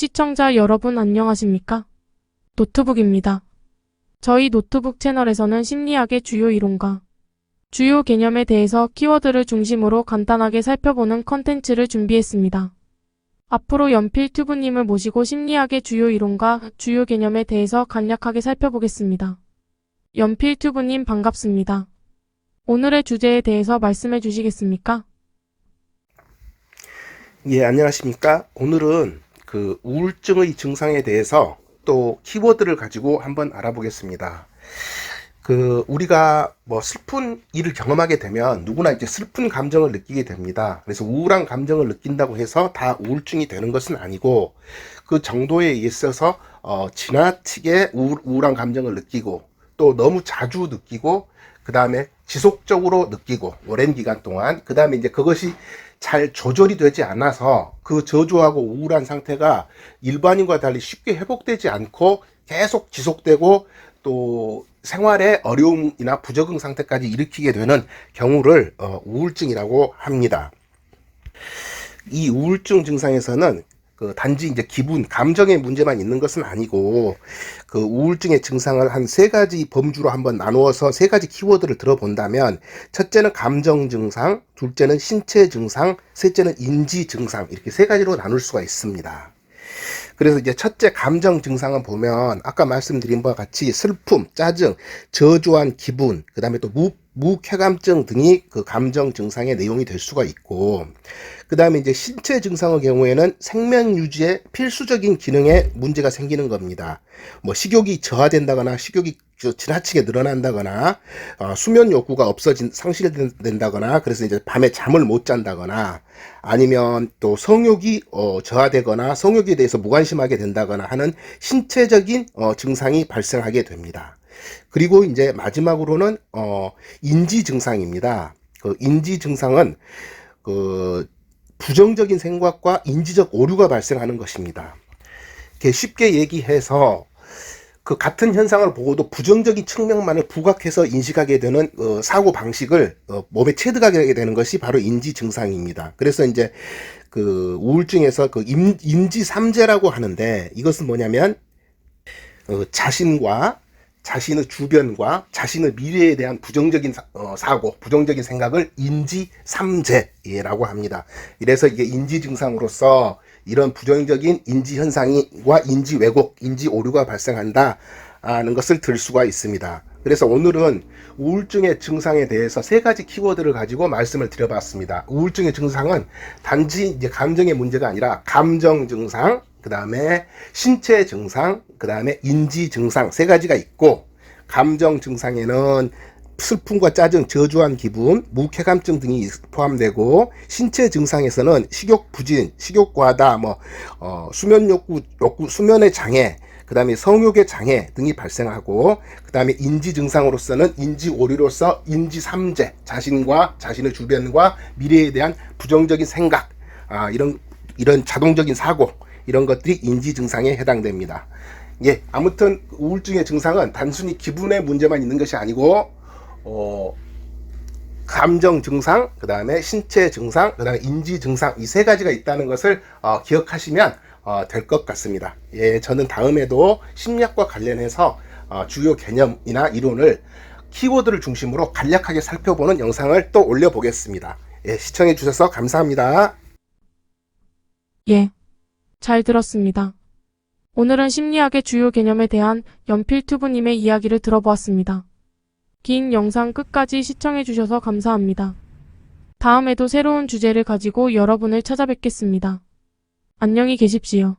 시청자 여러분 안녕하십니까? 노트북입니다. 저희 노트북 채널에서는 심리학의 주요 이론과 주요 개념에 대해서 키워드를 중심으로 간단하게 살펴보는 컨텐츠를 준비했습니다. 앞으로 연필 튜브님을 모시고 심리학의 주요 이론과 주요 개념에 대해서 간략하게 살펴보겠습니다. 연필 튜브님 반갑습니다. 오늘의 주제에 대해서 말씀해 주시겠습니까? 예, 안녕하십니까? 오늘은 그 우울증의 증상에 대해서 또 키워드를 가지고 한번 알아보겠습니다. 그 우리가 뭐 슬픈 일을 경험하게 되면 누구나 이제 슬픈 감정을 느끼게 됩니다. 그래서 우울한 감정을 느낀다고 해서 다 우울증이 되는 것은 아니고 그 정도에 있어서 어, 지나치게 우울, 우울한 감정을 느끼고 또 너무 자주 느끼고 그 다음에 지속적으로 느끼고 오랜 기간 동안 그 다음에 이제 그것이 잘 조절이 되지 않아서 그 저조하고 우울한 상태가 일반인과 달리 쉽게 회복되지 않고 계속 지속되고 또 생활에 어려움이나 부적응 상태까지 일으키게 되는 경우를 어, 우울증이라고 합니다. 이 우울증 증상에서는 그 단지 이제 기분, 감정의 문제만 있는 것은 아니고 그 우울증의 증상을 한 세 가지 범주로 한번 나누어서 세 가지 키워드를 들어본다면 첫째는 감정 증상, 둘째는 신체 증상, 셋째는 인지 증상 이렇게 세 가지로 나눌 수가 있습니다. 그래서 이제 첫째 감정 증상은 보면 아까 말씀드린 바와 같이 슬픔, 짜증, 저조한 기분, 그 다음에 또 무, 무쾌감증 등이 그 감정 증상의 내용이 될 수가 있고, 그 다음에 이제 신체 증상의 경우에는 생명 유지에 필수적인 기능에 문제가 생기는 겁니다. 뭐 식욕이 저하된다거나 식욕이 저- 지나치게 늘어난다거나 어, 수면 욕구가 없어진 상실된다거나 그래서 이제 밤에 잠을 못 잔다거나 아니면 또 성욕이 어, 저하되거나 성욕에 대해서 무관심하게 된다거나 하는 신체적인 어, 증상이 발생하게 됩니다. 그리고 이제 마지막으로는 어, 인지 증상입니다. 그 인지 증상은 그 부정적인 생각과 인지적 오류가 발생하는 것입니다. 이렇게 쉽게 얘기해서 그 같은 현상을 보고도 부정적인 측면만을 부각해서 인식하게 되는 어, 사고 방식을 어, 몸에 체득하게 되는 것이 바로 인지 증상입니다. 그래서 이제 그 우울증에서 그 임, 인지 삼재라고 하는데 이것은 뭐냐면 어, 자신과 자신의 주변과 자신의 미래에 대한 부정적인 사, 어, 사고, 부정적인 생각을 인지 삼재라고 합니다. 이래서 이게 인지 증상으로서 이런 부정적인 인지 현상과 인지 왜곡, 인지 오류가 발생한다는 것을 들 수가 있습니다. 그래서 오늘은 우울증의 증상에 대해서 세 가지 키워드를 가지고 말씀을 드려봤습니다. 우울증의 증상은 단지 이제 감정의 문제가 아니라 감정 증상, 그 다음에 신체 증상, 그 다음에 인지 증상 세 가지가 있고, 감정 증상에는 슬픔과 짜증, 저조한 기분, 무쾌감증 등이 포함되고 신체 증상에서는 식욕 부진, 식욕 과다, 뭐 어, 수면 욕구, 욕구 수면의 장애, 그다음에 성욕의 장애 등이 발생하고 그다음에 인지 증상으로서는 인지 오류로서 인지 삼재, 자신과 자신의 주변과 미래에 대한 부정적인 생각, 아, 이런 이런 자동적인 사고 이런 것들이 인지 증상에 해당됩니다. 예, 아무튼 우울증의 증상은 단순히 기분의 문제만 있는 것이 아니고 어, 감정 증상, 그 다음에 신체 증상, 그 다음에 인지 증상 이 세 가지가 있다는 것을 어, 기억하시면 어, 될 것 같습니다. 예, 저는 다음에도 심리학과 관련해서 어, 주요 개념이나 이론을 키워드를 중심으로 간략하게 살펴보는 영상을 또 올려보겠습니다. 예, 시청해 주셔서 감사합니다. 예. 잘 들었습니다. 오늘은 심리학의 주요 개념에 대한 연필 튜브님의 이야기를 들어보았습니다. 긴 영상 끝까지 시청해 주셔서 감사합니다. 다음에도 새로운 주제를 가지고 여러분을 찾아뵙겠습니다. 안녕히 계십시오.